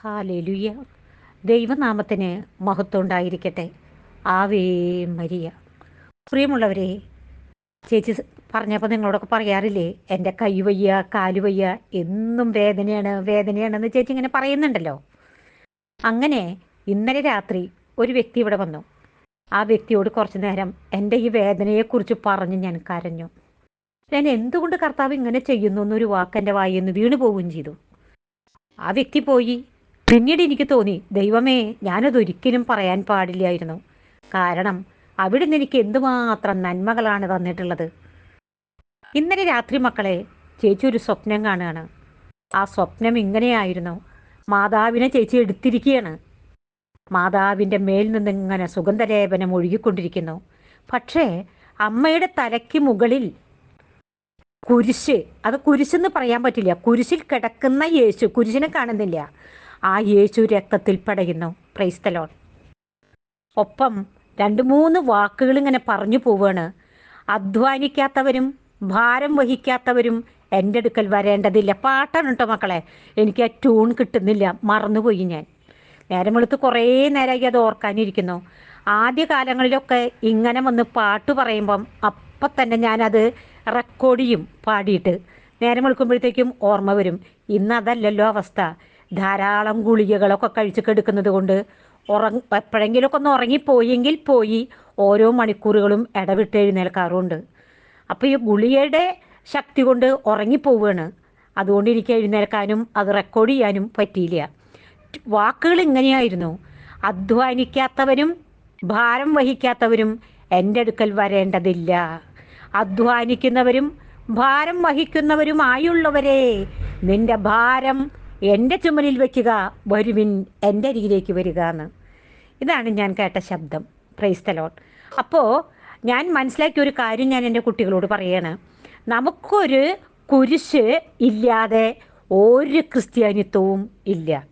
Hallelujah ദൈവനാമത്തിന് മഹത്വം ഉണ്ടായിരിക്കട്ടെ. Ave Maria. പ്രിയമുള്ളവരെ ചേച്ചി പറഞ്ഞപ്പോൾ നിങ്ങളോടൊക്കെ പറയാറില്ലേ എന്റെ കൈ വയ്യ കാൽ വയ്യ എന്നും വേദനയാണ് വേദനയാണെന്ന് ചേച്ചി ഇങ്ങനെ പറയുന്നുണ്ടല്ലോ. അങ്ങനെ ഇന്നലെ രാത്രി ഒരു വ്യക്തി ഇവിടെ വന്നു. ആ വ്യക്തിയോട് കുറച്ചു നേരം എന്റെ ഈ വേദനയെക്കുറിച്ച് പറഞ്ഞ് ഞാൻ കരഞ്ഞു. ഞാൻ എന്തുകൊണ്ട് കർത്താവ് ഇങ്ങനെ ചെയ്യുന്നു എന്നൊരു വാക്ക് എന്റെ വായിൽ നിന്ന് വീണു പോവുകയും ചെയ്തു. ആ വ്യക്തി പോയി പിന്നീട് എനിക്ക് തോന്നി ദൈവമേ ഞാനതൊരിക്കലും പറയാൻ പാടില്ലായിരുന്നു. കാരണം അവിടുന്ന് എനിക്ക് എന്തുമാത്രം നന്മകളാണ് തന്നിട്ടുള്ളത്. ഇന്നലെ രാത്രി മക്കളെ ചേച്ചി ഒരു സ്വപ്നം കാണുകയാണ്. ആ സ്വപ്നം ഇങ്ങനെയായിരുന്നു. മാതാവിനെ ചേച്ചി എടുത്തിരിക്കുകയാണ്. മാതാവിന്റെ മേൽ നിന്ന് ഇങ്ങനെ സുഗന്ധലേപനം ഒഴുകിക്കൊണ്ടിരിക്കുന്നു. പക്ഷേ അമ്മയുടെ തലയ്ക്ക് മുകളിൽ കുരിശ് അത് കുരിശെന്ന് പറയാൻ പറ്റില്ല. കുരിശിൽ കിടക്കുന്ന യേശു കുരിശിനെ കാണുന്നില്ല. ആ യേശു രക്തത്തിൽ പടയുന്നു. ക്രൈസ്തലോൺ ഒപ്പം രണ്ട് മൂന്ന് വാക്കുകൾ ഇങ്ങനെ പറഞ്ഞു പോവാണ്. അധ്വാനിക്കാത്തവരും ഭാരം വഹിക്കാത്തവരും എന്റെ അടുക്കൽ വരേണ്ടതില്ല. പാട്ടാണ് കേട്ടോ മക്കളെ. എനിക്ക് ആ ട്യൂൺ കിട്ടുന്നില്ല. മറന്നുപോയി ഞാൻ. നേരം വെളുത്ത് കുറേ നേരമായി അത് ഓർക്കാനിരിക്കുന്നു. ആദ്യ കാലങ്ങളിലൊക്കെ ഇങ്ങനെ വന്ന് പാട്ട് പറയുമ്പം അപ്പം തന്നെ ഞാനത് റെക്കോർഡ് ചെയ്യും പാടിയിട്ട്. നേരം വെളുക്കുമ്പോഴത്തേക്കും ഓർമ്മ വരും. ഇന്നതല്ലല്ലോ അവസ്ഥ. ധാരാളം ഗുളികകളൊക്കെ കഴിച്ച് കെടുക്കുന്നത് കൊണ്ട് ഉറങ്ങ എപ്പോഴെങ്കിലുമൊക്കെ ഒന്ന് ഉറങ്ങിപ്പോയെങ്കിൽ പോയി ഓരോ മണിക്കൂറുകളും ഇടവിട്ട് എഴുന്നേൽക്കാറുണ്ട്. അപ്പോൾ ഈ ഗുളികയുടെ ശക്തി കൊണ്ട് ഉറങ്ങിപ്പോവുകയാണ് അതുകൊണ്ട് എനിക്ക് എഴുന്നേൽക്കാനും അത് റെക്കോർഡ് ചെയ്യാനും പറ്റിയില്ല. വാക്കുകൾ ഇങ്ങനെയായിരുന്നു. അധ്വാനിക്കാത്തവരും ഭാരം വഹിക്കാത്തവരും എന്റെ അടുക്കൽ വരേണ്ടതില്ല. അധ്വാനിക്കുന്നവരും ഭാരം വഹിക്കുന്നവരുമായുള്ളവരെ നിന്റെ ഭാരം എന്റെ ചുമലിൽ വയ്ക്കുക വരുവിൻ എന്റെ അരികിലേക്ക് വരിക എന്ന്. ഇതാണ് ഞാൻ കേട്ട ശബ്ദം. പ്രൈസ് തലോൺ അപ്പോൾ ഞാൻ മനസ്സിലാക്കിയ ഒരു കാര്യം ഞാൻ എന്റെ കുട്ടികളോട് പറയാണ്. നമുക്കൊരു കുരിശ് ഇല്ലാതെ ഒരു ക്രിസ്ത്യാനിത്വവും ഇല്ല.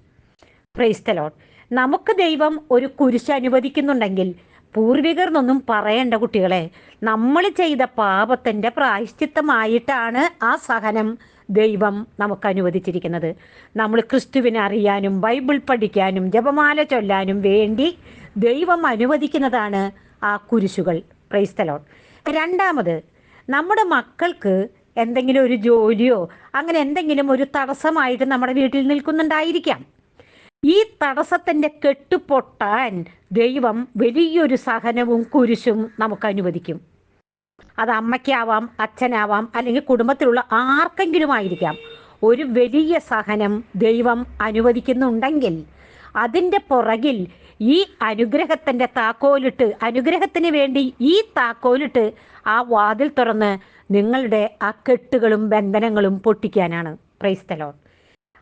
പ്രൈസ് തലോൺ നമുക്ക് ദൈവം ഒരു കുരിശ് അനുവദിക്കുന്നുണ്ടെങ്കിൽ പൂർവികർ എന്നൊന്നും പറയേണ്ട കുട്ടികളെ. നമ്മൾ ചെയ്ത പാപത്തിന്റെ പ്രായശ്ചിത്തമായിട്ടാണ് ആ സഹനം ദൈവം നമുക്ക് അനുവദിച്ചിരിക്കുന്നത് നമ്മൾ ക്രിസ്തുവിനെ അറിയാനും ബൈബിൾ പഠിക്കാനും ജപമാല ചൊല്ലാനും വേണ്ടി ദൈവം അനുവദിക്കുന്നതാണ് ആ കുരിശുകൾ. പ്രൈസ്തലോൺ രണ്ടാമത് നമ്മുടെ മക്കൾക്ക് എന്തെങ്കിലും ഒരു ജോലിയോ അങ്ങനെ എന്തെങ്കിലും ഒരു തടസ്സമായിട്ട് നമ്മുടെ വീട്ടിൽ നിൽക്കുന്നുണ്ടായിരിക്കാം. ഈ തടസ്സത്തിന്റെ കെട്ടുപൊട്ടാൻ ദൈവം വലിയൊരു സഹനവും കുരിശും നമുക്ക് അനുവദിക്കും. അത് അമ്മയ്ക്കാവാം അച്ഛനാവാം അല്ലെങ്കിൽ കുടുംബത്തിലുള്ള ആർക്കെങ്കിലും ആയിരിക്കാം ഒരു വലിയ സഹനം ദൈവം അനുവദിക്കുന്നുണ്ടെങ്കിൽ അതിന്റെ പുറകിൽ ഈ അനുഗ്രഹത്തിന്റെ താക്കോലിട്ട് അനുഗ്രഹത്തിന് വേണ്ടി ഈ താക്കോലിട്ട് ആ വാതിൽ തുറന്ന് നിങ്ങളുടെ ആ കെട്ടുകളും ബന്ധനങ്ങളും പൊട്ടിക്കാനാണ്. പ്രൈസ്തലോൺ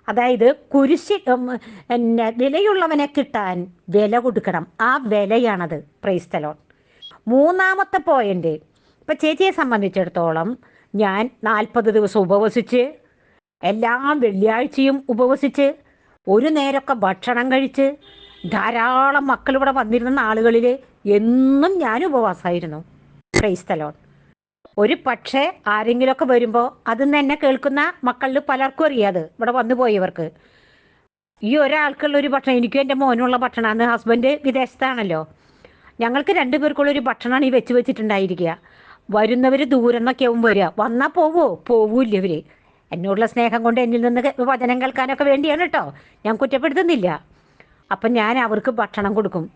അതായത് കുരിശി പിന്നെ വിലയുള്ളവനെ കിട്ടാൻ വില കൊടുക്കണം. ആ വിലയാണത്. പ്രൈസ്തലോൺ മൂന്നാമത്തെ പോയിന്റ് ഇപ്പം ചേച്ചിയെ സംബന്ധിച്ചിടത്തോളം ഞാൻ നാൽപ്പത് ദിവസം ഉപവസിച്ച് എല്ലാ വെള്ളിയാഴ്ചയും ഉപവസിച്ച് ഒരു നേരമൊക്കെ ഭക്ഷണം കഴിച്ച് ധാരാളം മക്കൾ ഇവിടെ വന്നിരുന്ന ആളുകളിൽ എന്നും ഞാൻ ഉപവാസമായിരുന്നു. ക്രൈസ്തലോൺ ഒരു പക്ഷേ ആരെങ്കിലുമൊക്കെ വരുമ്പോൾ അത് എന്നെ കേൾക്കുന്ന മക്കളിൽ പലർക്കും അറിയാത് ഇവിടെ വന്നു പോയവർക്ക്. ഈ ഒരാൾക്കുള്ള ഒരു ഭക്ഷണം എനിക്കും എന്റെ മോനുള്ള ഭക്ഷണമാണ്. ഹസ്ബൻഡ് വിദേശത്താണല്ലോ. ഞങ്ങൾക്ക് രണ്ടു പേർക്കുള്ള ഒരു ഭക്ഷണമാണ് ഈ വെച്ച് വെച്ചിട്ടുണ്ടായിരിക്കുക. വരുന്നവർ ദൂരം നിന്നൊക്കെ ആവും വരിക. വന്നാൽ പോവോ? പോവൂല്ല ഇവർ എന്നോടുള്ള സ്നേഹം കൊണ്ട് എന്നിൽ നിന്ന് വചനം കേൾക്കാനൊക്കെ വേണ്ടിയാണ് കേട്ടോ ഞാൻ കുറ്റപ്പെടുത്തുന്നില്ല. അപ്പം ഞാൻ അവർക്ക് ഭക്ഷണം കൊടുക്കും.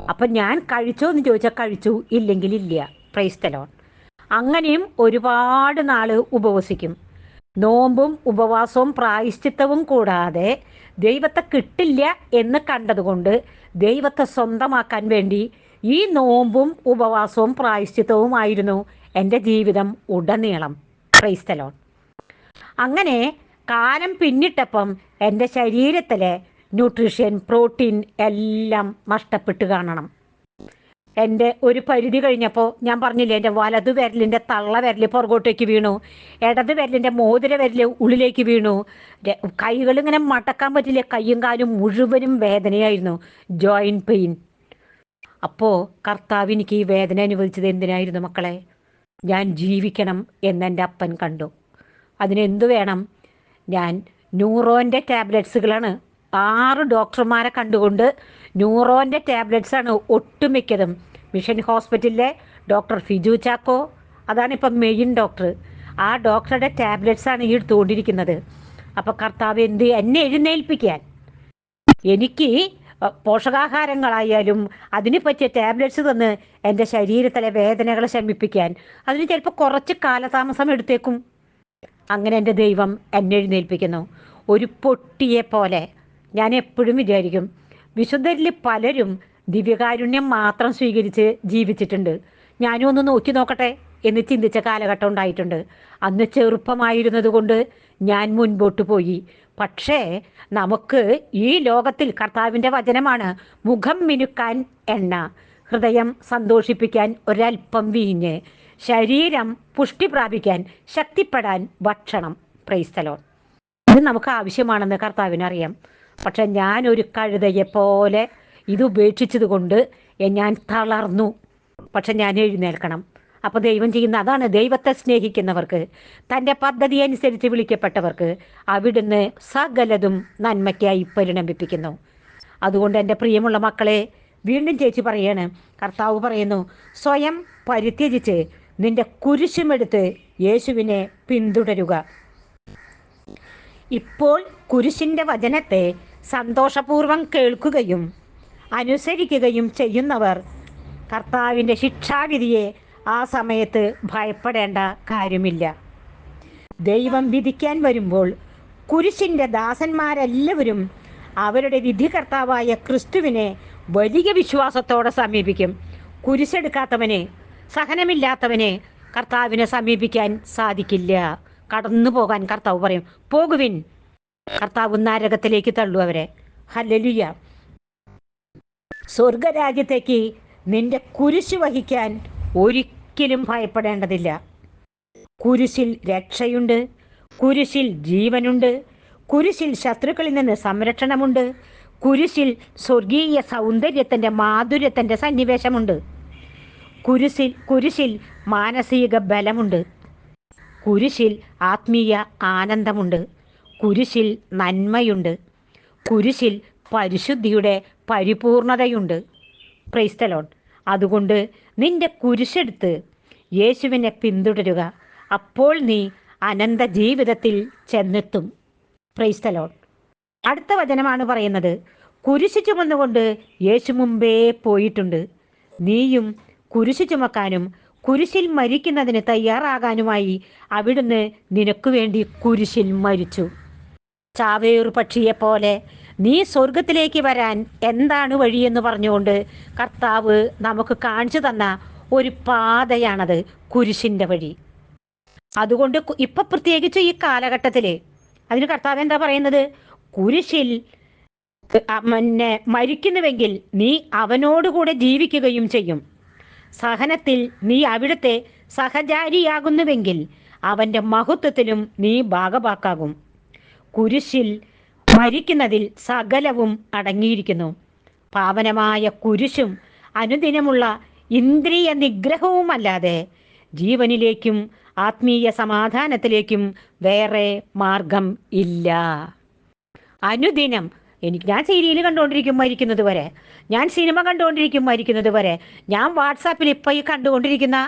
അപ്പം ഞാൻ കഴിച്ചോ എന്ന് ചോദിച്ചാൽ കഴിച്ചു. ഇല്ലെങ്കിൽ ഇല്ല. പ്രൈസ്തലോൺ അങ്ങനെയും ഒരുപാട് നാൾ ഉപവസിക്കും. നോമ്പും ഉപവാസവും പ്രായശ്ചിത്തവും കൂടാതെ ദൈവത്തെ കിട്ടില്ല എന്ന് കണ്ടതുകൊണ്ട് ദൈവത്തെ സ്വന്തമാക്കാൻ വേണ്ടി ഈ നോമ്പും ഉപവാസവും പ്രായശ്ചിത്തവുമായിരുന്നു എന്റെ ജീവിതം ഉടനീളം. ക്രൈസ്തലോൺ അങ്ങനെ കാലം പിന്നിട്ടപ്പം എന്റെ ശരീരത്തിലെ ന്യൂട്രീഷൻ പ്രോട്ടീൻ എല്ലാം നഷ്ടപ്പെട്ട് കാണണം. എന്റെ ഒരു പരിധി കഴിഞ്ഞപ്പോൾ ഞാൻ പറഞ്ഞില്ലേ എന്റെ വലതു വിരലിന്റെ തള്ള വിരൽ പുറകോട്ടേക്ക് വീണു. ഇടത് വിരലിന്റെ മോതിര വിരൽ ഉള്ളിലേക്ക് വീണു. കൈകളിങ്ങനെ മടക്കാൻ പറ്റില്ല. കയ്യും കാലും മുഴുവനും വേദനയായിരുന്നു. ജോയിന്റ് പെയിൻ അപ്പോൾ കർത്താവ് എനിക്ക് ഈ വേദന അനുവദിച്ചത് എന്തിനായിരുന്നു മക്കളെ? ഞാൻ ജീവിക്കണം എന്നെന്റെ അപ്പൻ കണ്ടു. അതിനെന്തു വേണം? ഞാൻ ന്യൂറോന്റെ ടാബ്ലറ്റ്സുകളാണ് ആറ് ഡോക്ടർമാരെ കണ്ടുകൊണ്ട് ന്യൂറോന്റെ ടാബ്ലറ്റ്സാണ് ഒട്ടുമിക്കതും. മിഷൻ ഹോസ്പിറ്റലിലെ ഡോക്ടർ ഫിജു ചാക്കോ അതാണ് ഇപ്പം മെയിൻ ഡോക്ടർ. ആ ഡോക്ടറുടെ ടാബ്ലറ്റ്സാണ് ഈ എടുത്തുകൊണ്ടിരിക്കുന്നത്. അപ്പോൾ കർത്താവ് എന്ത് എന്നെ എഴുന്നേൽപ്പിക്കാൻ? എനിക്ക് പോഷകാഹാരങ്ങളായാലും അതിന് പറ്റിയ ടാബ്ലറ്റ്സ് തന്ന് എന്റെ ശരീരത്തിലെ വേദനകളെ ശമിപ്പിക്കാൻ. അതിന് ചിലപ്പോൾ കുറച്ച് കാലതാമസം എടുത്തേക്കും. അങ്ങനെ എന്റെ ദൈവം എന്നെ എഴുന്നേൽപ്പിക്കുന്നു. ഒരു പൊട്ടിയെ പോലെ ഞാൻ എപ്പോഴും വിചാരിക്കും. വിശുദ്ധരിൽ പലരും ദിവ്യകാരുണ്യം മാത്രം സ്വീകരിച്ച് ജീവിച്ചിട്ടുണ്ട്. ഞാനും ഒന്ന് നോക്കി നോക്കട്ടെ എന്ന് ചിന്തിച്ച കാലഘട്ടം ഉണ്ടായിട്ടുണ്ട്. അന്ന് ചെറുപ്പമായിരുന്നത് കൊണ്ട് ഞാൻ മുൻപോട്ട് പോയി. പക്ഷേ നമുക്ക് ഈ ലോകത്തിൽ കർത്താവിന്റെ വചനമാണ് മുഖം മിനുക്കാൻ എണ്ണ. ഹൃദയം സന്തോഷിപ്പിക്കാൻ ഒരൽപ്പം വീഞ്ഞ്. ശരീരം പുഷ്ടി പ്രാപിക്കാൻ ശക്തിപ്പെടാൻ ഭക്ഷണം. പ്രൈസ്തലോൺ ഇത് നമുക്ക് ആവശ്യമാണെന്ന് കർത്താവിനറിയാം. പക്ഷെ ഞാൻ ഒരു കഴുതയെ പോലെ ഇത് ഉപേക്ഷിച്ചത് കൊണ്ട് ഞാൻ തളർന്നു. പക്ഷെ ഞാൻ എഴുന്നേൽക്കണം. അപ്പോൾ ദൈവം ചെയ്യുന്ന അതാണ് ദൈവത്തെ സ്നേഹിക്കുന്നവർക്ക് തന്റെ പദ്ധതി അനുസരിച്ച് വിളിക്കപ്പെട്ടവർക്ക് അവിടുന്ന് സകലതും നന്മയ്ക്കായി പരിണമിപ്പിക്കുന്നു. അതുകൊണ്ട് എന്റെ പ്രിയമുള്ള മക്കളെ വീണ്ടും ചേച്ചി പറയാണ് കർത്താവ് പറയുന്നു സ്വയം പരിത്യജിച്ച് നിന്റെ കുരിശുമെടുത്ത് യേശുവിനെ പിന്തുടരുക. ഇപ്പോൾ കുരിശിന്റെ വചനത്തെ സന്തോഷപൂർവം കേൾക്കുകയും അനുസരിക്കുകയും ചെയ്യുന്നവർ കർത്താവിന്റെ ശിക്ഷാവിധിയെ ആ സമയത്ത് ഭയപ്പെടേണ്ട കാര്യമില്ല. ദൈവം വിധിക്കാൻ വരുമ്പോൾ കുരിശിന്റെ ദാസന്മാരെല്ലാവരും അവരുടെ വിധികർത്താവായ ക്രിസ്തുവിനെ വലിയ വിശ്വാസത്തോടെ സമീപിക്കും. കുരിശെടുക്കാത്തവനെ സഹനമില്ലാത്തവനെ കർത്താവിനെ സമീപിക്കാൻ സാധിക്കില്ല. കടന്നു പോകാൻ കർത്താവ് പറയും പോകുവിൻ. കർത്താവ് നരകത്തിലേക്ക് തള്ളു അവരെ. ഹല്ലലുയ. സ്വർഗരാജ്യത്തേക്ക് നിന്റെ കുരിശ് വഹിക്കാൻ ഒരിക്കലും ഭയപ്പെടേണ്ടതില്ല. കുരിശിൽ രക്ഷയുണ്ട് കുരിശിൽ ജീവനുണ്ട് കുരിശിൽ ശത്രുക്കളിൽ നിന്ന് സംരക്ഷണമുണ്ട് കുരിശിൽ സ്വർഗീയ സൗന്ദര്യത്തിന്റെ മാധുര്യത്തിന്റെ സന്നിവേശമുണ്ട്. കുരിശിൽ കുരിശിൽ മാനസിക ബലമുണ്ട്. കുരിശിൽ ആത്മീയ ആനന്ദമുണ്ട്. കുരിശിൽ നന്മയുണ്ട്. കുരിശിൽ പരിശുദ്ധിയുടെ പരിപൂർണതയുണ്ട്. ക്രൈസ്തലോൺ അതുകൊണ്ട് നിന്റെ കുരിശെടുത്ത് യേശുവിനെ പിന്തുടരുക. അപ്പോൾ നീ അനന്ത ജീവിതത്തിൽ ചെന്നെത്തും ക്രൈസ്തലോൺ അടുത്ത വചനമാണ് പറയുന്നത്. കുരിശ് ചുമന്നുകൊണ്ട് യേശു മുമ്പേ പോയിട്ടുണ്ട്. നീയും കുരിശ് ചുമക്കാനും കുരിശിൽ മരിക്കുന്നതിന് തയ്യാറാകാനുമായി അവിടുന്ന് നിനക്ക് വേണ്ടി കുരിശിൽ മരിച്ചു. ചാവേറു പക്ഷിയെ പോലെ നീ സ്വർഗത്തിലേക്ക് വരാൻ എന്താണ് വഴിയെന്ന് പറഞ്ഞുകൊണ്ട് കർത്താവ് നമുക്ക് കാണിച്ചു തന്ന ഒരു പാതയാണത് കുരിശിന്റെ വഴി. അതുകൊണ്ട് ഇപ്പൊ പ്രത്യേകിച്ച് ഈ കാലഘട്ടത്തിൽ അതിന് കർത്താവ് എന്താ പറയുന്നത്? കുരിശിൽ പിന്നെ മരിക്കുന്നുവെങ്കിൽ നീ അവനോടുകൂടെ ജീവിക്കുകയും ചെയ്യും. സഹനത്തിൽ നീ അവിടുത്തെ സഹചാരിയാകുന്നുവെങ്കിൽ അവന്റെ മഹത്വത്തിലും നീ ഭാഗഭാക്കാകും. കുരിശിൽ മരിക്കുന്നതിൽ സകലവും അടങ്ങിയിരിക്കുന്നു. പാവനമായ കുരിശും അനുദിനമുള്ള ഇന്ദ്രിയ നിഗ്രഹവുമല്ലാതെ ജീവനിലേക്കും ആത്മീയ സമാധാനത്തിലേക്കും വേറെ മാർഗം ഇല്ല. അനുദിനം എനിക്ക് ഞാൻ സീരിയൽ കണ്ടുകൊണ്ടിരിക്കും മരിക്കുന്നത് വരെ ഞാൻ സിനിമ കണ്ടുകൊണ്ടിരിക്കും മരിക്കുന്നത് വരെ ഞാൻ വാട്സാപ്പിൽ ഇപ്പോൾ ഈ കണ്ടുകൊണ്ടിരിക്കുന്ന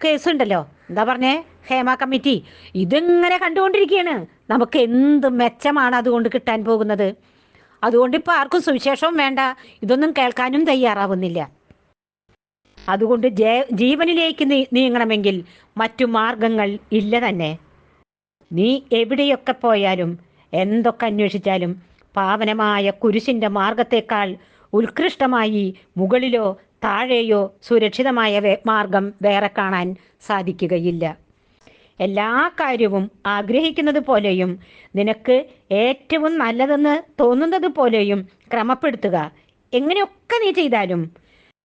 കേസ് ഉണ്ടല്ലോ എന്താ പറഞ്ഞേ? ഹേമ കമ്മിറ്റി. ഇതിങ്ങനെ കണ്ടുകൊണ്ടിരിക്കുകയാണ് നമുക്ക് എന്ത് മെച്ചമാണ് അതുകൊണ്ട് കിട്ടാൻ പോകുന്നത്? അതുകൊണ്ട് ഇപ്പോൾ ആർക്കും സുവിശേഷവും വേണ്ട. ഇതൊന്നും കേൾക്കാനും തയ്യാറാവുന്നില്ല. അതുകൊണ്ട് ജീവനിലേക്ക് നീങ്ങണമെങ്കിൽ മറ്റു മാർഗങ്ങൾ ഇല്ല തന്നെ. നീ എവിടെയൊക്കെ പോയാലും എന്തൊക്കെ അന്വേഷിച്ചാലും പാവനമായ കുരിശിന്റെ മാർഗത്തേക്കാൾ ഉത്കൃഷ്ടമായി മുകളിലോ താഴെയോ സുരക്ഷിതമായ മാർഗം വേറെ കാണാൻ സാധിക്കുകയില്ല. എല്ലാ കാര്യവും ആഗ്രഹിക്കുന്നത് പോലെയും നിനക്ക് ഏറ്റവും നല്ലതെന്ന് തോന്നുന്നത് പോലെയും ക്രമപ്പെടുത്തുക. എങ്ങനെയൊക്കെ നീ ചെയ്താലും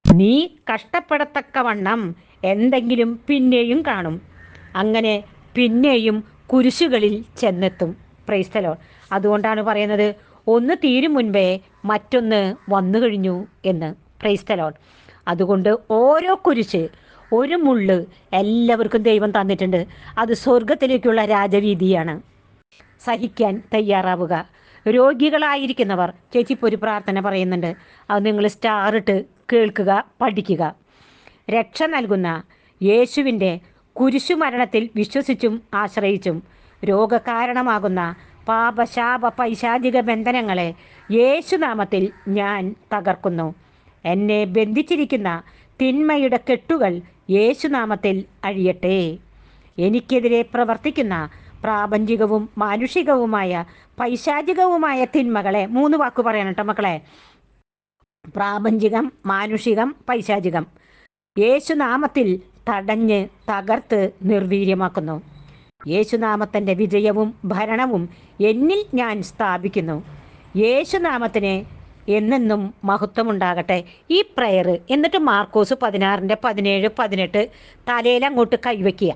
നീ കഷ്ടപ്പെടത്തക്കവണ്ണം എന്തെങ്കിലും പിന്നെയും കാണും. അങ്ങനെ പിന്നെയും കുരിശുകളിൽ ചെന്നെത്തും. പ്രൈസ്തലോ അതുകൊണ്ടാണ് പറയുന്നത് ഒന്ന് തീരും മുൻപേ മറ്റൊന്ന് വന്നു കഴിഞ്ഞു എന്ന്. പ്രൈസ്തലോൺ അതുകൊണ്ട് ഓരോ കുരിശ് ഒരു മുള്ള് എല്ലാവർക്കും ദൈവം തന്നിട്ടുണ്ട്. അത് സ്വർഗത്തിലേക്കുള്ള രാജവീതിയാണ്. സഹിക്കാൻ തയ്യാറാവുക. രോഗികളായിരിക്കുന്നവർ ചേച്ചി ഇപ്പോൾ ഒരു പ്രാർത്ഥന പറയുന്നുണ്ട്. അത് നിങ്ങൾ സ്റ്റാറിട്ട് കേൾക്കുക പഠിക്കുക. രക്ഷ നൽകുന്ന യേശുവിന്റെ കുരിശുമരണത്തിൽ വിശ്വസിച്ചും ആശ്രയിച്ചും രോഗകാരണമാകുന്ന പാപശാപ പൈശാചിക ബന്ധനങ്ങളെ യേശുനാമത്തിൽ ഞാൻ തകർക്കുന്നു. എന്നെ ബന്ധിച്ചിരിക്കുന്ന തിന്മയുടെ കെട്ടുകൾ യേശുനാമത്തിൽ അഴിയട്ടെ. എനിക്കെതിരെ പ്രവർത്തിക്കുന്ന പ്രാപഞ്ചികവും മാനുഷികവുമായ പൈശാചികവുമായ തിന്മകളെ മൂന്ന് വാക്ക് പറയണം കേട്ടോ മക്കളെ. പ്രാപഞ്ചികം മാനുഷികം പൈശാചികം. യേശുനാമത്തിൽ തടഞ്ഞ് തകർത്ത് നിർവീര്യമാക്കുന്നു. യേശുനാമത്തിന്റെ വിജയവും ഭരണവും എന്നിൽ ഞാൻ സ്ഥാപിക്കുന്നു. യേശുനാമത്തിന് എന്നെന്നും മഹത്വമുണ്ടാകട്ടെ. ഈ പ്രയർ എന്നിട്ട് മാർക്കോസ് പതിനാറിന്റെ പതിനേഴ് പതിനെട്ട് തലയിൽ അങ്ങോട്ട് കൈവയ്ക്കുക.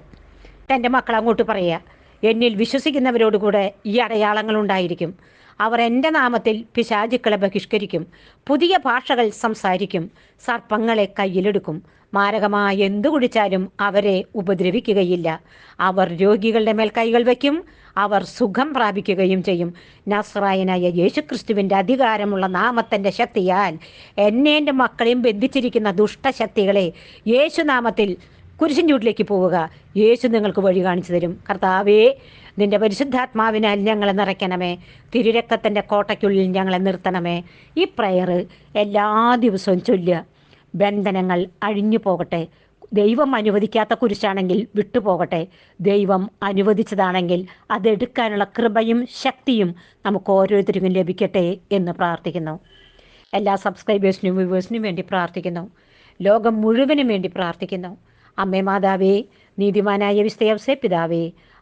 തന്റെ മക്കൾ അങ്ങോട്ട് പറയുക എന്നിൽ വിശ്വസിക്കുന്നവരോടുകൂടെ ഈ അടയാളങ്ങൾ ഉണ്ടായിരിക്കും. അവർ എന്റെ നാമത്തിൽ പിശാചുക്കളെ ബഹിഷ്കരിക്കും. പുതിയ ഭാഷകൾ സംസാരിക്കും. സർപ്പങ്ങളെ കയ്യിലെടുക്കും. മാരകമായ എന്തു കുടിച്ചാലും അവരെ ഉപദ്രവിക്കുകയില്ല. അവർ രോഗികളുടെ മേൽ കൈകൾ വയ്ക്കും. അവർ സുഖം പ്രാപിക്കുകയും ചെയ്യും. നസ്രായനായ യേശുക്രിസ്തുവിന്റെ അധികാരമുള്ള നാമത്തിന്റെ ശക്തിയാൽ എന്നെ എന്റെ മക്കളെയും ബന്ധിച്ചിരിക്കുന്ന ദുഷ്ടശക്തികളെ യേശുനാമത്തിൽ കുരിശിൻ ചൂട്ടിലേക്ക് പോവുക. യേശു നിങ്ങൾക്ക് വഴി കാണിച്ചു തരും. കർത്താവേ നിന്റെ പരിശുദ്ധാത്മാവിനാൽ ഞങ്ങളെ നിറയ്ക്കണമേ. തിരുരക്കത്തിന്റെ കോട്ടയ്ക്കുള്ളിൽ ഞങ്ങളെ നിർത്തണമേ. ഈ പ്രയർ എല്ലാ ദിവസവും ചൊല്ലുക. ബന്ധനങ്ങൾ അഴിഞ്ഞു പോകട്ടെ. ദൈവം അനുവദിക്കാത്ത കുരിശാണെങ്കിൽ വിട്ടുപോകട്ടെ. ദൈവം അനുവദിച്ചതാണെങ്കിൽ അതെടുക്കാനുള്ള കൃപയും ശക്തിയും നമുക്ക് ഓരോരുത്തർക്കും ലഭിക്കട്ടെ എന്ന് പ്രാർത്ഥിക്കുന്നു. എല്ലാ സബ്സ്ക്രൈബേഴ്സിനും വ്യൂവേഴ്സിനും വേണ്ടി പ്രാർത്ഥിക്കുന്നു. ലോകം മുഴുവനും വേണ്ടി പ്രാർത്ഥിക്കുന്നു. അമ്മേ മാതാവേ നീതിമാനായ വിസ്തയവസേ പിതാവേ